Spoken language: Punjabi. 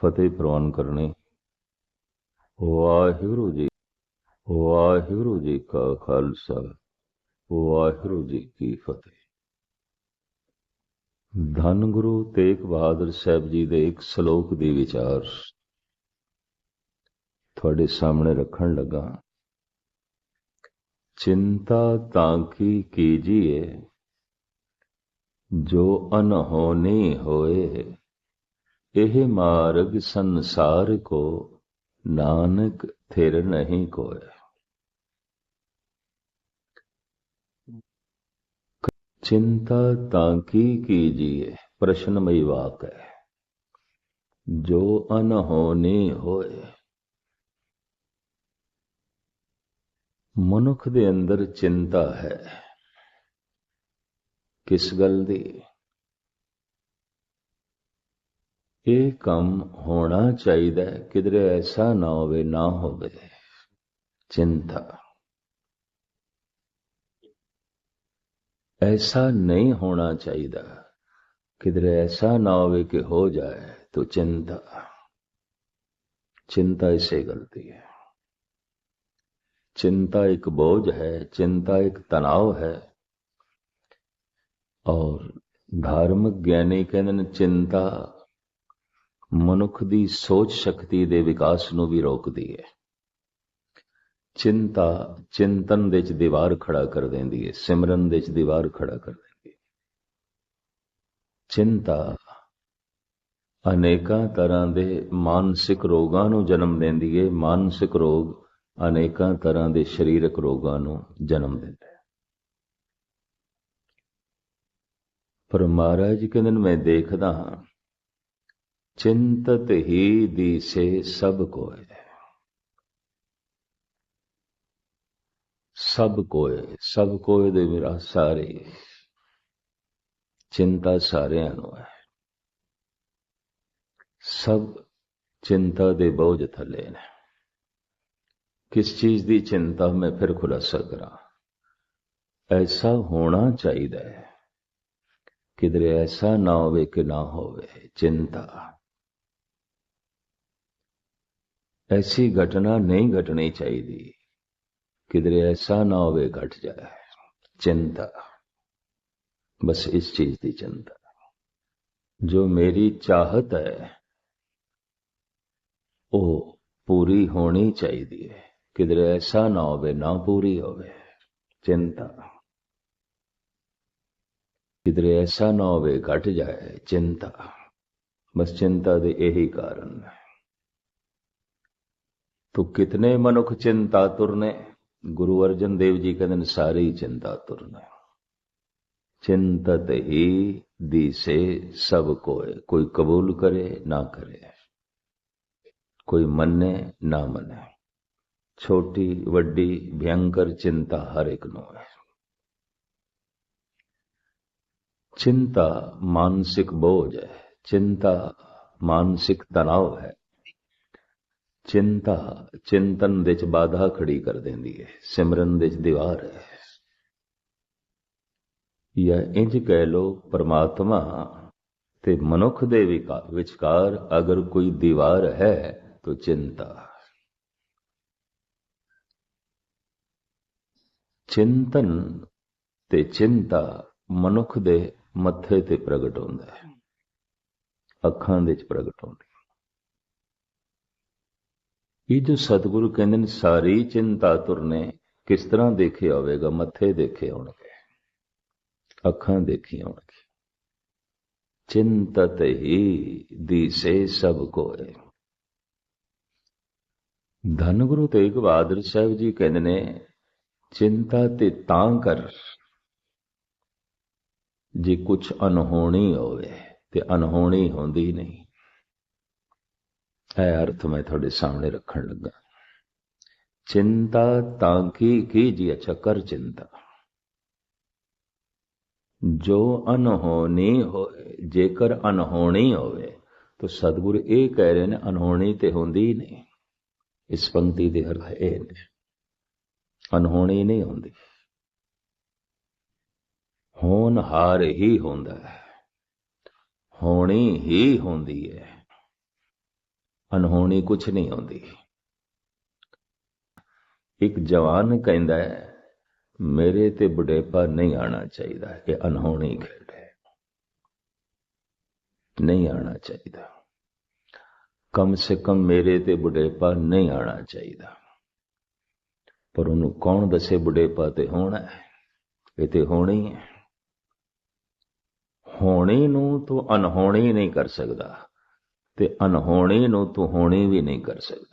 ਫਤਿਹ ਪ੍ਰਵਾਨ ਕਰਨੀ। ਵਾਹਿਗੁਰੂ ਜੀ ਵਾਹਿਗੁਰੂ ਜੀ ਕਾ ਖਾਲਸਾ, ਵਾਹਿਗੁਰੂ ਜੀ ਕੀ ਫਤਿਹ। ਧੰਨ ਗੁਰੂ ਤੇਗ ਬਹਾਦਰ ਸਾਹਿਬ ਜੀ ਦੇ ਇੱਕ ਸ਼ਲੋਕ ਦੇ ਵਿਚਾਰ ਤੁਹਾਡੇ ਸਾਹਮਣੇ ਰੱਖਣ ਲੱਗਾ। ਚਿੰਤਾ ਤਾਂ ਕੀ ਕੀਜੀਏ, ਜੋ ਅਨਹੋਨੀ ਹੋਏ। यह मार्ग संसार को नानक थिर नहीं कोय चिंता ताकी कीजिए प्रश्नमयी वाक है जो अनहोनी होए ਮਨੁੱਖ ਦੇ ਅੰਦਰ ਚਿੰਤਾ ਹੈ ਕਿਸ ਗੱਲ ਦੀ ਇਹ ਕੰਮ ਹੋਣਾ ਚਾਹੀਦਾ ਹੈ ਕਿਧਰੇ ਐਸਾ ਨਾ ਹੋਵੇ ਨਾ ਹੋਵੇ ਚਿੰਤਾ ऐसा नहीं होना चाहिए किधर ऐसा ना हो कि हो जाए तो चिंता चिंता इसे गलती है चिंता एक बोझ है चिंता एक तनाव है और ਧਾਰਮਿਕ ਗਿਆਨੀ ਕਹਿੰਦੇ ਨੇ ਚਿੰਤਾ ਮਨੁੱਖ ਦੀ ਸੋਚ ਸ਼ਕਤੀ ਦੇ ਵਿਕਾਸ ਨੂੰ ਵੀ ਰੋਕਦੀ ਹੈ। ਚਿੰਤਾ ਚਿੰਤਨ ਦੇ ਵਿੱਚ ਦੀਵਾਰ ਖੜਾ ਕਰ ਦਿੰਦੀ ਹੈ, ਸਿਮਰਨ ਦੇ ਵਿੱਚ ਦੀਵਾਰ ਖੜਾ ਕਰ ਦਿੰਦੀ ਹੈ। ਚਿੰਤਾ ਅਨੇਕਾਂ ਤਰ੍ਹਾਂ ਦੇ ਮਾਨਸਿਕ ਰੋਗਾਂ ਨੂੰ ਜਨਮ ਦਿੰਦੀ ਹੈ, ਮਾਨਸਿਕ ਰੋਗ ਅਨੇਕਾਂ ਤਰ੍ਹਾਂ ਦੇ ਸਰੀਰਕ ਰੋਗਾਂ ਨੂੰ ਜਨਮ ਦਿੰਦਾ ਹੈ। ਪਰ ਮਹਾਰਾਜ ਕਹਿੰਦੇ ਨੇ ਮੈਂ ਦੇਖਦਾ ਹਾਂ ਚਿੰਤਤ ਹੀ ਦੀਸੇ ਸਭ ਕੋਏ ਸਭ ਕੋਏ ਸਭ ਕੋਏ ਦੇ ਮੇਰਾ ਸਾਰੇ ਚਿੰਤਾ ਸਾਰਿਆਂ ਨੂੰ ਹੈ। ਸਭ ਚਿੰਤਾ ਦੇ ਬੋਝ ਥੱਲੇ ਨੇ। ਕਿਸ ਚੀਜ਼ ਦੀ ਚਿੰਤਾ ਮੈਂ ਫਿਰ ਖੁਲਾਸਾ ਕਰਾਂ? ਐਸਾ ਹੋਣਾ ਚਾਹੀਦਾ ਹੈ। ਕਿਧਰੇ ਐਸਾ ਨਾ ਹੋਵੇ ਕਿ ਨਾ ਹੋਵੇ ਚਿੰਤਾ। ਐਸੀ ਘਟਨਾ ਨਹੀਂ ਘਟਣੀ ਚਾਹੀਦੀ ਕਿਦਰੇ ਐਸਾ ਨਾ ਹੋਵੇ ਘਟ ਜਾਏ ਚਿੰਤਾ ਬਸ ਇਸ ਚੀਜ਼ ਦੀ ਚਿੰਤਾ ਜੋ ਮੇਰੀ ਚਾਹਤ ਹੈ ਉਹ ਪੂਰੀ ਹੋਣੀ ਚਾਹੀਦੀ ਹੈ ਕਿਦਰੇ ਐਸਾ ਨਾ ਹੋਵੇ ਨਾ ਪੂਰੀ ਹੋਵੇ ਚਿੰਤਾ ਕਿਦਰੇ ਐਸਾ ਨਾ ਹੋਵੇ ਘਟ ਜਾਏ ਚਿੰਤਾ ਬਸ ਚਿੰਤਾ ਦੇ ਇਹੀ ਕਾਰਨ ਹੈ तो कितने मनुख चिंता तुरने? गुरु अर्जन देव जी कहते ने सारी चिंता तुरने। चिंतत ही दी से सब कोय कोई कबूल करे, ना करे। कोई मने ना मने छोटी, वड्डी, भयंकर चिंता हर एक नो है। चिंता मानसिक बोझ है। चिंता मानसिक तनाव है। ਚਿੰਤਾ ਚਿੰਤਨ ਦੇ ਚ ਬਾਧਾ ਖੜੀ ਕਰ ਦਿੰਦੀ ਹੈ, ਸਿਮਰਨ ਦੇ ਚ ਦੀਵਾਰ ਹੈ। ਜਾਂ ਇੰਜ ਕਹਿ ਲੋ ਪਰਮਾਤਮਾ ਤੇ ਮਨੁੱਖ ਦੇ ਵਿਚਕਾਰ ਅਗਰ ਕੋਈ ਦੀਵਾਰ ਹੈ, ਤਾਂ ਚਿੰਤਾ। ਚਿੰਤਨ ਤੇ ਚਿੰਤਾ ਮਨੁੱਖ ਦੇ ਮੱਥੇ ਤੇ ਪ੍ਰਗਟ ਹੁੰਦਾ ਹੈ। ਅੱਖਾਂ ਦੇ ਚ ਪ੍ਰਗਟ ਹੁੰਦਾ ਇਹ ਜੋ ਸਤਿਗੁਰੂ ਕਹਿੰਦੇ ਨੇ, ਸਾਰੀ ਚਿੰਤਾ ਤੁਰਨੇ ਕਿਸ ਤਰ੍ਹਾਂ ਦੇਖੇ ਹੋਵੇਗਾ ਮੱਥੇ ਦੇਖੇ ਹੋਣਗੇ ਅੱਖਾਂ ਦੇਖੀ ਹੋਣਗੇ ਚਿੰਤਤ ਹੀ ਦੀਸੇ ਸਭ ਕੋਏ। ਧੰਨ ਗੁਰੂ ਤੇਗ ਬਹਾਦਰ ਸਾਹਿਬ ਜੀ ਕਹਿੰਦੇ ਨੇ, ਚਿੰਤਾ ਤੇ ਤਾਂ ਕਰ, ਜੇ ਕੁਝ ਅਨਹੋਣੀ ਹੋਵੇ ਤੇ ਅਨਹੋਣੀ ਹੁੰਦੀ ਨਹੀਂ। ਇਹ ਅਰਥ ਮੈਂ ਤੁਹਾਡੇ ਸਾਹਮਣੇ ਰੱਖਣ ਲੱਗਾ। ਚਿੰਤਾ ਤਾਂ ਕੀ ਕੀਜੀ ਅੱਛਾ ਚਿੰਤਾ। ਜੋ ਅਨਹੋਣੀ ਹੋਏ, ਜੇਕਰ ਅਨਹੋਣੀ ਹੋਵੇ, ਤਾਂ ਸਤਿਗੁਰ ਇਹ ਕਹਿ ਰਹੇ ਨੇ, ਅਨਹੋਣੀ ਤੇ ਹੁੰਦੀ ਨਹੀਂ। ਇਸ ਪੰਕਤੀ ਦੇ ਅਰਥ ਇਹ ਨੇ, ਅਨਹੋਣੀ ਨਹੀਂ ਹੁੰਦੀ। ਹੋਣ ਹਾਰ ਹੀ ਹੁੰਦਾ ਹੈ, ਹੋਣੀ ਹੀ ਹੁੰਦੀ ਹੈ। ਅਨਹੋਣੀ ਕੁਛ ਨਹੀਂ ਆਉਂਦੀ। ਇੱਕ ਜਵਾਨ ਕਹਿੰਦਾ ਹੈ, ਮੇਰੇ ਤੇ ਬੁਢੇਪਾ ਨਹੀਂ ਆਣਾ ਚਾਹੀਦਾ ਇਹ ਅਨਹੋਣੀ ਖੇਡ। ਹੈ ਨਹੀਂ ਆਣਾ ਚਾਹੀਦਾ। ਕਮ ਸੇ ਕਮ ਮੇਰੇ ਤੇ ਬੁਢੇਪਾ ਨਹੀਂ ਆਣਾ ਚਾਹੀਦਾ। ਪਰ ਉਹਨੂੰ ਕੌਣ ਦੱਸੇ ਬੁਢੇਪਾ ਤੇ ਹੋਣਾ ਹੈ? ਇਹ ਤੇ ਹੋਣੀ ਹੈ। ਹੋਣੀ ਨੂੰ ਤੂੰ ਅਨਹੋਣੀ ਨਹੀਂ ਕਰ ਸਕਦਾ। ਤੇ ਅਨਹੋਣੇ ਨੂੰ ਤੂੰ ਹੋਣੀ ਵੀ ਨਹੀਂ ਕਰ ਸਕਦਾ।